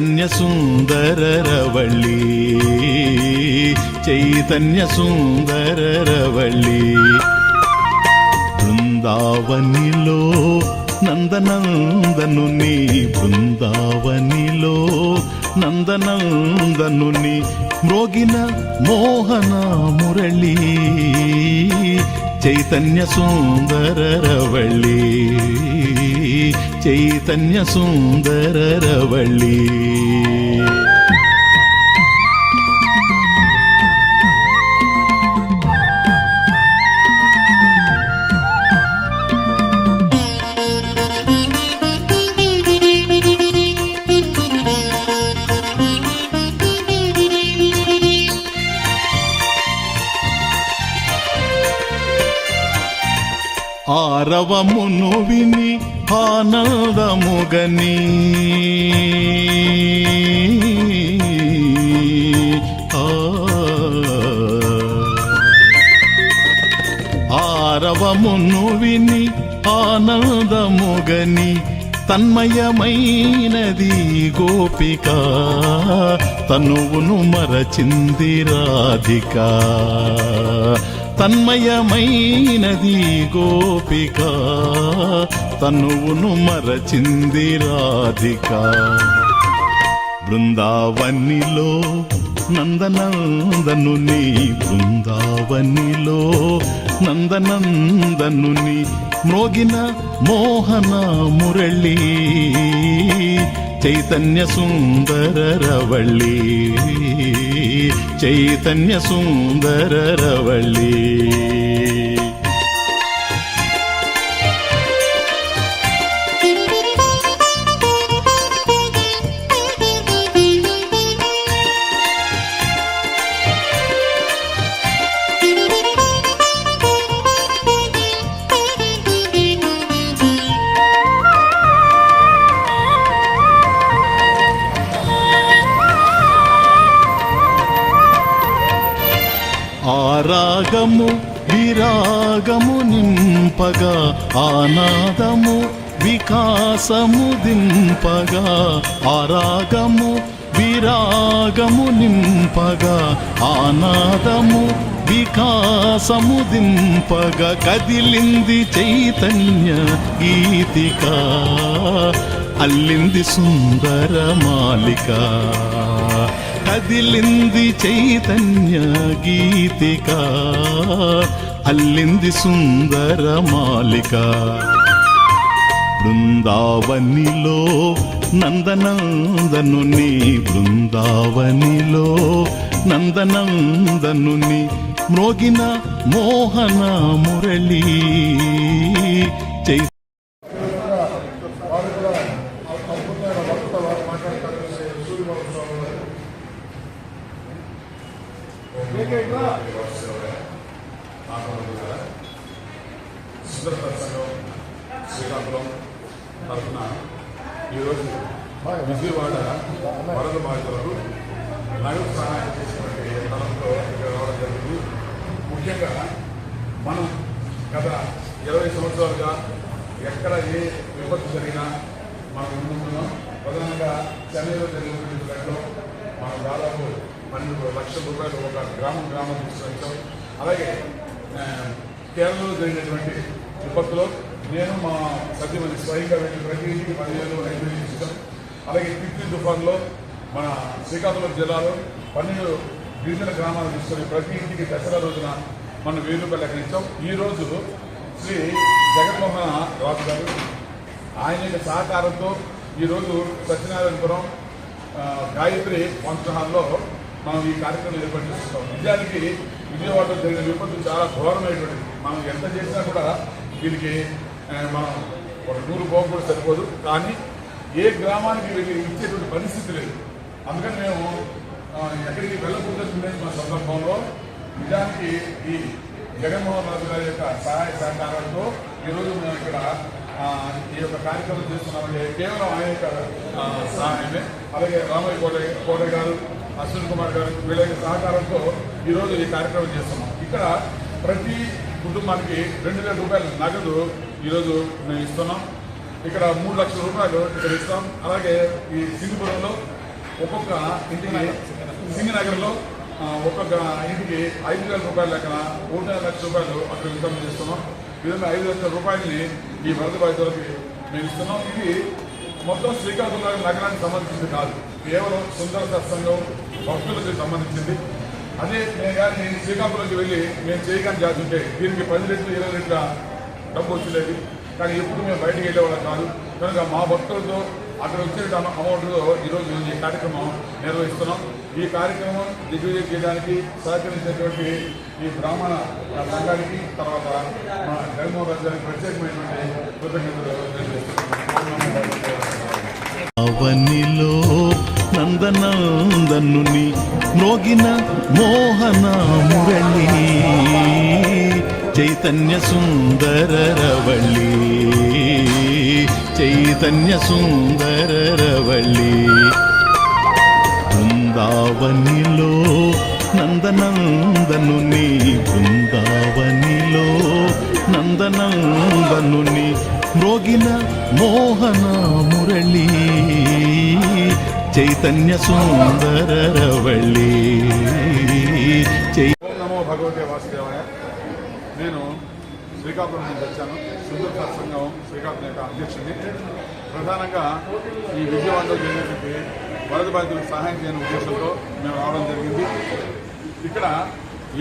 చైతన్య సుందర చైతన్య సుందర బృందావనిలో నందనందను నీ బృందావనిలో నందనందను నీ మ్రోగిన మోహన మురళి. చైతన్య సుందర రవళి చైతన్య సుందర విని ఆనందముగని. ఆరవమును విని ఆనందముగని తన్మయమైనది గోపిక. తనువును మరచింది రాధికా. తన్మయమైనది గోపిక తనువును మరచింది రాధిక. బృందావనిలో నందనందనుని బృందావనిలో నందనందనుని మ్రోగిన మోహన మురళి చైతన్య సుందర రవళి. చైతన్య సుందర వికాసము దింపగా ఆరాగము విరాగము నింపగా ఆనాదము వికాసము దింపగా కదిలింది చైతన్య గీతిక అల్లింది సుందర మాలిక కదిలింది చైతన్య గీతిక అల్లింది సుందర మాలిక. బృందావనిలో నందనందను బృందావనిలో నందనందనుని మ్రోగిన మోహన మురళీ చై వారు కూడా ఆ సంపూర్ణమైన భక్త వారు మాట్లాడతారు సూర్యబాబు సుందరత సంఘం శ్రీకాకుళం తరఫున ఈరోజు విజయవాడ వరద బాధితులకు నగదు సహాయం చేసినటువంటి తరంతో ఇక్కడ రావడం జరిగింది ముఖ్యంగా మనం గత ఇరవై సంవత్సరాలుగా ఎక్కడ ఏ విపత్తు జరిగినా మనం ముందున్నాం ప్రధానంగా చెన్నైలో జరిగినటువంటి దాంట్లో మనం దాదాపు పన్నెండు లక్షల రూపాయలు ఒక గ్రామం గ్రామం తీసుకొచ్చాం. అలాగే కేరళలో జరిగినటువంటి విపత్తులో నేను మా సత్యమని స్వయంగా వెళ్ళి ప్రతి ఇంటికి పదివేలు ఐదు వేలు ఇచ్చాం. అలాగే తిత్లీ తుఫాన్లో మన శ్రీకాకుళం జిల్లాలో పన్నెండు గిరిజన గ్రామాలు తీసుకొని ప్రతి ఇంటికి దసరా రోజున మనం వెయ్యి రూపాయలు ఎక్కడించాం ఈ రోజు శ్రీ జగన్మోహన్ రాజు గారు ఆయన యొక్క సహకారంతో ఈరోజు సత్యనారాయణపురం గాయత్రి ఫంక్షన్ హాల్లో మనం ఈ కార్యక్రమం ఏర్పాటు చేస్తున్నాం. నిజానికి విజయవాడలో జరిగిన విపత్తు చాలా ఘోరమైనటువంటిది. మనం ఎంత చేసినా కూడా వీరికి మనం ఒక నూరు పోకూడదు సరిపోదు. కానీ ఏ గ్రామానికి వెళ్ళి ఇచ్చేటువంటి పరిస్థితి లేదు. అందుకని మేము ఎక్కడికి వెళ్ళకూడదు మా సందర్భంలో నిజానికి ఈ జగన్మోహన్ రాజు గారి యొక్క సహాయ సహకారంతో ఈరోజు మేము ఇక్కడ ఈ యొక్క కార్యక్రమం చేస్తున్నామంటే కేవలం ఆయన యొక్క సహాయమే. అలాగే రామయ్య కోట కోట గారు అశ్విన్ కుమార్ గారు వీళ్ళ సహకారంతో ఈరోజు ఈ కార్యక్రమం చేస్తున్నాం. ఇక్కడ ప్రతి కుటుంబానికి రెండు వేల రూపాయల నగదు ఈరోజు మేము ఇస్తున్నాం. ఇక్కడ మూడు లక్షల రూపాయలు ఇక్కడ ఇస్తాం. అలాగే ఈ సింగపురంలో ఒక్కొక్క ఇంటికి సింగనగర్లో ఒక్కొక్క ఇంటికి ఐదు వేల రూపాయల లెక్కన ఒకటిన్నర లక్షల రూపాయలు అక్కడ ఇన్కమ్ చేస్తున్నాం. ఈ విధంగా ఐదు లక్షల రూపాయలని ఈ వరద బాధితులకి మేము ఇస్తున్నాం. ఇది మొత్తం శ్రీకాకుళం నగరానికి సంబంధించింది కాదు. కేవలం సుందర సత్సంగం భక్తులకు సంబంధించింది. అదే నేను కానీ శ్రీకాకుళంకి వెళ్ళి మేము చేయగానే చేస్తుంటే దీనికి పది రెట్లు ఇరవై రెట్ల డబ్బు వచ్చేది. కానీ ఎప్పుడు మేము బయటకు వెళ్ళేవాళ్ళం కాదు. కనుక మా భక్తులతో అక్కడ వచ్చే అమౌంట్తో ఈరోజు ఈ కార్యక్రమం నిర్వహిస్తున్నాం. ఈ కార్యక్రమం దిగ్విజయం చేయడానికి సహకరించినటువంటి ఈ బ్రాహ్మణ సంఘానికి తర్వాత మా జగన్మోహన్ రెడ్డి గారికి ప్రత్యేకమైనటువంటి కృతజ్ఞతలు తెలియజేస్తున్నాం అవనిలో నందనందనుని మ్రోగిన మోహన మురళి చైతన్య సుందర రవళి చైతన్య సుందర రవళి. బృందావనిలో నందనందనుని బృందావనిలో నందనందనుని మ్రోగిన మోహన మురళి చైతన్య సుందర రవళి. నమో భగవతే వాసుదేవాయ. నేను శ్రీకాకుళం నుంచి వచ్చాను. సుందర సత్సంగం శ్రీకాకుళం యొక్క అధ్యక్షుడిని. ప్రధానంగా ఈ విజయవాడలో జరిగినటువంటి వరద బాధితులకు సహాయం చేయని ఉద్దేశంతో మేము రావడం జరిగింది. ఇక్కడ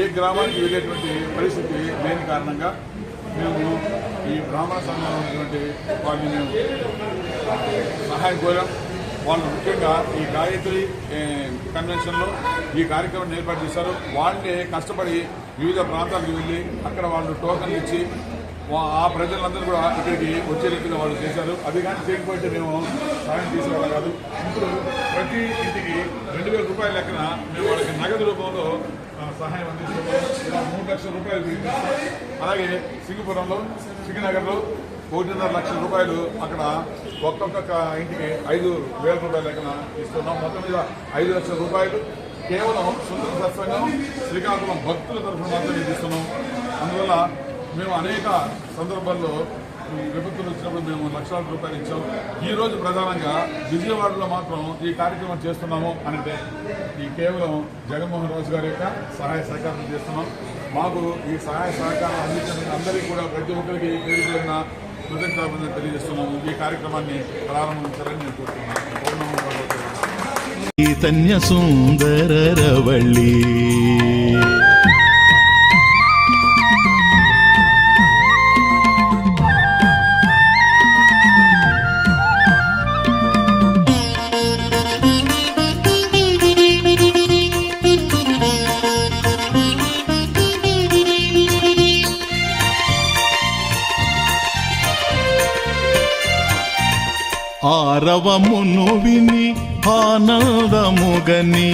ఏ గ్రామానికి వెళ్ళేటువంటి పరిస్థితి లేని కారణంగా మేము ఈ బ్రాహ్మణ సంఘంలో ఉన్నటువంటి వారిని మేము సహాయం కోరాం. వాళ్ళు ముఖ్యంగా ఈ గాయత్రి కన్వెన్షన్లో ఈ కార్యక్రమం ఏర్పాటు చేశారు. వాళ్ళే కష్టపడి వివిధ ప్రాంతాలకు వెళ్ళి అక్కడ వాళ్ళు టోకన్లు ఇచ్చి ఆ ప్రజలందరూ కూడా ఇక్కడికి వచ్చే రీతిలో వాళ్ళు చేశారు. అది కానీ చేయకపోతే మేము సహాయం తీసేవాళ్ళం కాదు. ఇప్పుడు ప్రతి ఇంటికి రెండు వేల రూపాయల లెక్కన మేము వాళ్ళకి నగదు రూపంలో సహాయం అందిస్తున్నాం. మూడు లక్షల రూపాయలు అలాగే సింగపురంలో సింగనగర్లో ఒకటిన్నర లక్షల రూపాయలు అక్కడ ఒక్కొక్క ఇంటికి ఐదు వేల రూపాయల లెక్కన ఇస్తున్నాం. మొత్తం మీద ఐదు లక్షల రూపాయలు కేవలం సుందర సత్సంగం శ్రీకాకుళం భక్తుల తరఫున మాత్రమే ఇస్తున్నాం అందువల్ల మేము అనేక సందర్భాల్లో ఈ విపత్తులు వచ్చినప్పుడు మేము లక్షల రూపాయలు ఇచ్చాం. ఈ రోజు ప్రధానంగా విజయవాడలో మాత్రం ఈ కార్యక్రమం చేస్తున్నాము అంటే ఈ కేవలం జగన్మోహన్ రాజు గారి యొక్క సహాయ సహకారం చేస్తున్నాం. మాకు ఈ సహాయ సహకారం అందించిన అందరికీ కూడా ప్రతి ఒక్కరికి పేరు పేరున కృతజ్ఞతలు తెలియజేస్తున్నాము. ఈ కార్యక్రమాన్ని ప్రారంభించాలని నేను కోరుతున్నాను. సుందర రవళి. ఆరవమును విని ఆనందముగని.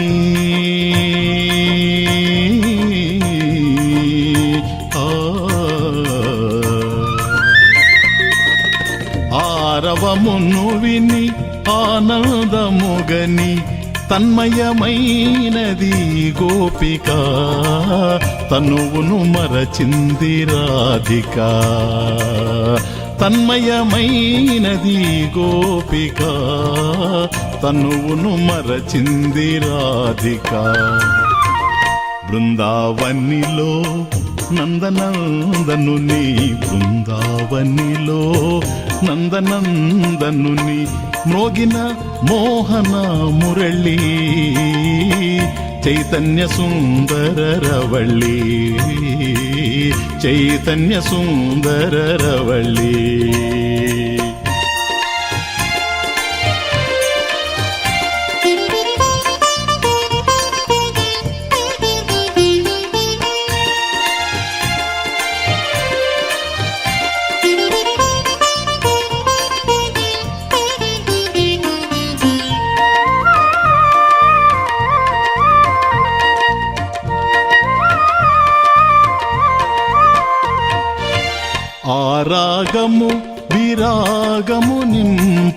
ఆరవమును విని ఆనందముగని తన్మయమైనది గోపిక తనువును మరచింది రాధికా. తన్మయమైనది గోపిక తనువును మరచింది రాధిక. బృందావనిలో నందనందనుని బృందావనిలో నందనందనుని మ్రోగిన మోహన మురళి చైతన్య సుందర రవళి. చైతన్య సుందర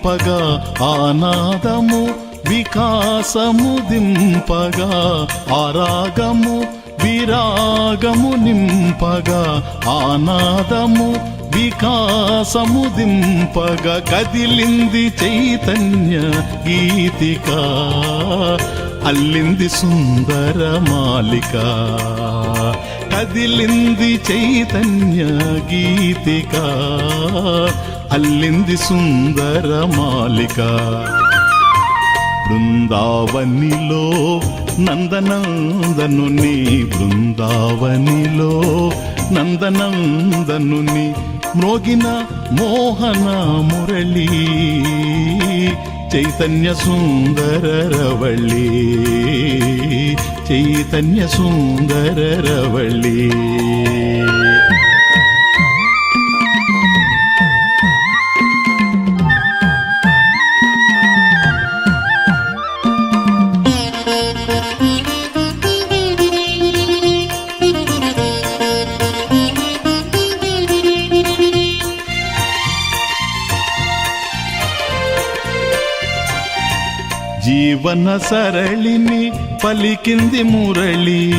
దింపగా ఆనాదము వికాసము దింపగా ఆరాగము విరాగము నింపగా ఆనాదము వికాసము దింపగా కదిలింది చైతన్య గీతిక అల్లింది సుందర మాలిక కదిలింది చైతన్య గీతిక అల్లింది సుందర మాలిక. బృందావనిలో నందనందనుని బృందావనిలో నందనందనుని మ్రోగిన మోహన మురళి. చైతన్య సుందర రవళి. చైతన్య సుందర రవళి. జీవన సరళిని పలికింది మురళి.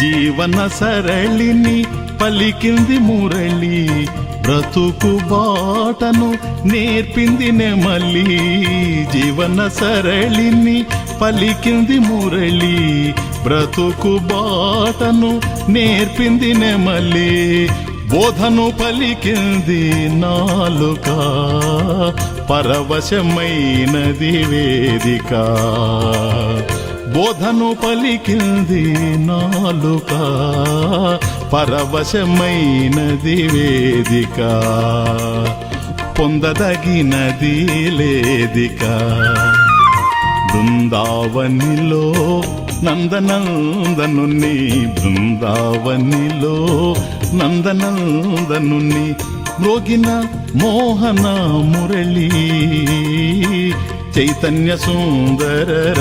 జీవన సరళిని పలికింది మురళి. బ్రతుకు బాటను నేర్పింది నెమలి జీవన సరళిని పలికింది మురళి. బ్రతుకు బాటను నేర్పింది నెమలి బోధను పలికింది నాలుక. పరవశమైనది వేదిక. బోధను పలికింది నాలుక. పరవశమైనది వేదిక పొందదగినది లేదిక. బృందావనిలో నందనందనుని బృందావనిలో నందనందనుని మ్రోగిన మోహన మురళీ. చైతన్య సుందర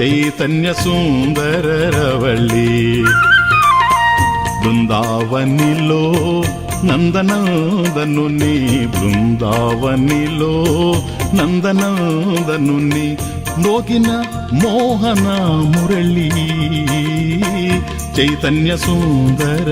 చైతన్య సుందర రవళి. బృందావనిలో నందనందనుని బృందావనిలో నందనందనుని మోగిన మోహన మురళీ. చైతన్య సుందర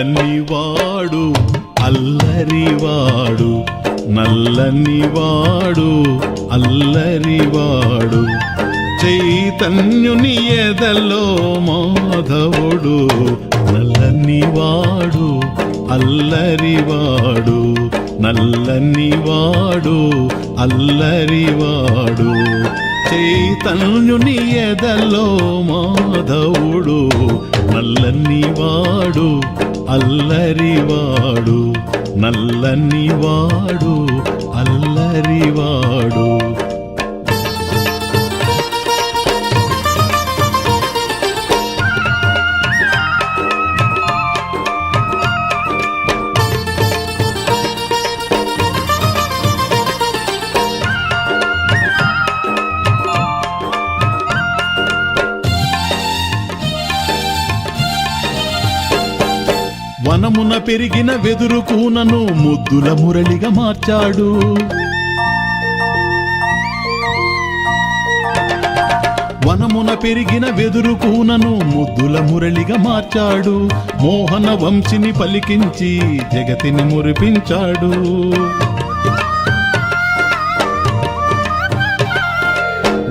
నల్లనివాడు అల్లరివాడు నల్లనివాడు అల్లరివాడు. చైతన్యుని ఎదలో మాధవుడు నల్లనివాడు అల్లరివాడు నల్లనివాడు అల్లరివాడు. చైతన్యుని ఎదలో మాధవుడు నల్లని వాడు అల్లరివాడు నల్లని వాడు అల్లరివాడు. పెరిగిన వెదురు కూనను ముద్దుల మురళిగా మార్చాడు. వనమున పెరిగిన వెదురు కూనను ముద్దుల మురళిగా మార్చాడు. మోహన వంశిని పలికించి జగతిని మురిపించాడు.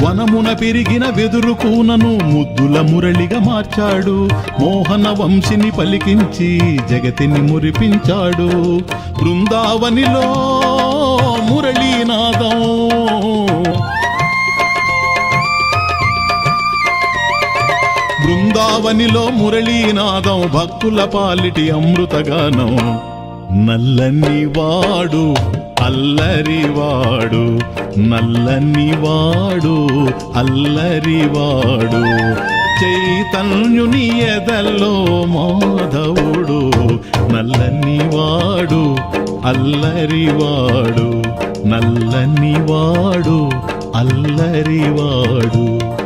వనమున పెరిగిన వెదురు కూనను ముద్దుల మురళిగా మార్చాడు. మోహన వంశిని పలికించి జగతిని మురిపించాడు. బృందావనిలో మురళీనాదం బృందావనిలో మురళీనాదం భక్తుల పాలిటి అమృతగానం. నల్లని వాడు అల్లరివాడు నల్లనివాడు అల్లరివాడు. చైతన్యుని ఎదల్లో మాధవుడు నల్లనివాడు అల్లరివాడు. నల్లనివాడు అల్లరివాడు.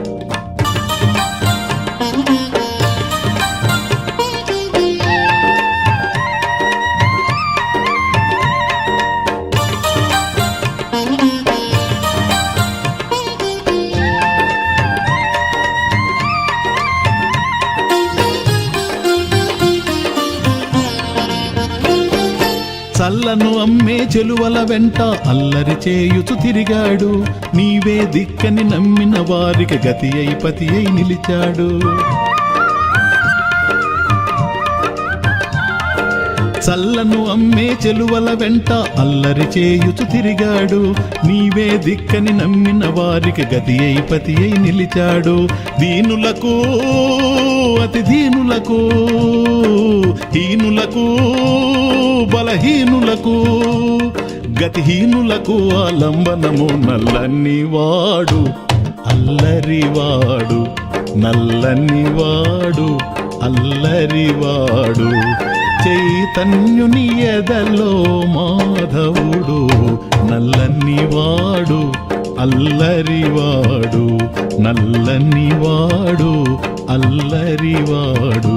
చెలువల వెంట అల్లరి చేయుచు తిరిగాడు. నీవే దిక్కని నమ్మిన వారికి గతి అయిపతి అయి నిలిచాడు. చల్లను అమ్మే చెలువల వెంట అల్లరి చేయుచు తిరిగాడు. నీవే దిక్కని నమ్మిన వారికి గతి అయి పతి అయి నిలిచాడు. దీనులకు అతి దీనులకు హీనులకు బలహీనులకు గతిహీనులకు ఆలంబనము నల్లని వాడు అల్లరివాడు నల్లని వాడు అల్లరివాడు చైతన్యుని ఎదలో మాధవుడు నల్లని వాడు అల్లరివాడు నల్లని వాడు అల్లరివాడు.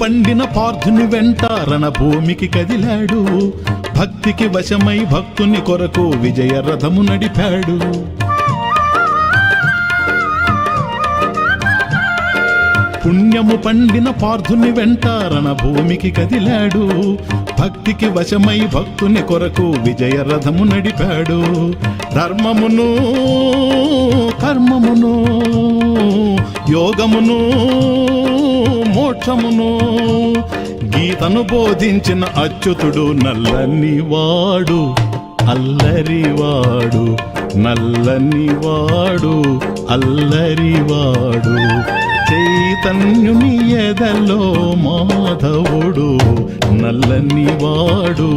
పండిన పార్థుని వెంట రణభూమికి కదిలాడు. భక్తికి వశమై భక్తుని కొరకు విజయ రథము నడిపాడు. పుణ్యము పండిన పార్థుని వెంట భూమికి కదిలాడు. భక్తికి వశమై భక్తుని కొరకు విజయ రథము నడిపాడు. ధర్మమును కర్మమును యోగమును మోక్షమును గీతను బోధించిన అచ్యుతుడు నల్లని వాడు అల్లరివాడు నల్లని వాడు అల్లరివాడు. చైతన్యుని ఎదలో మాధవుడు నల్లనివాడు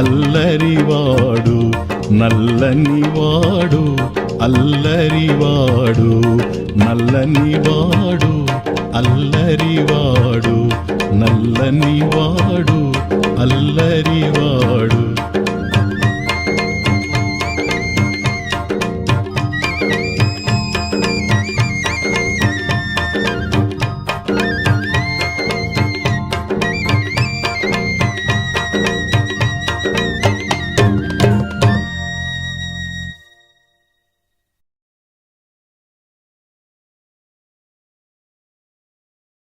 అల్లరివాడు నల్లనివాడు అల్లరివాడు నల్లనివాడు అల్లరివాడు నల్లనివాడు అల్లరివాడు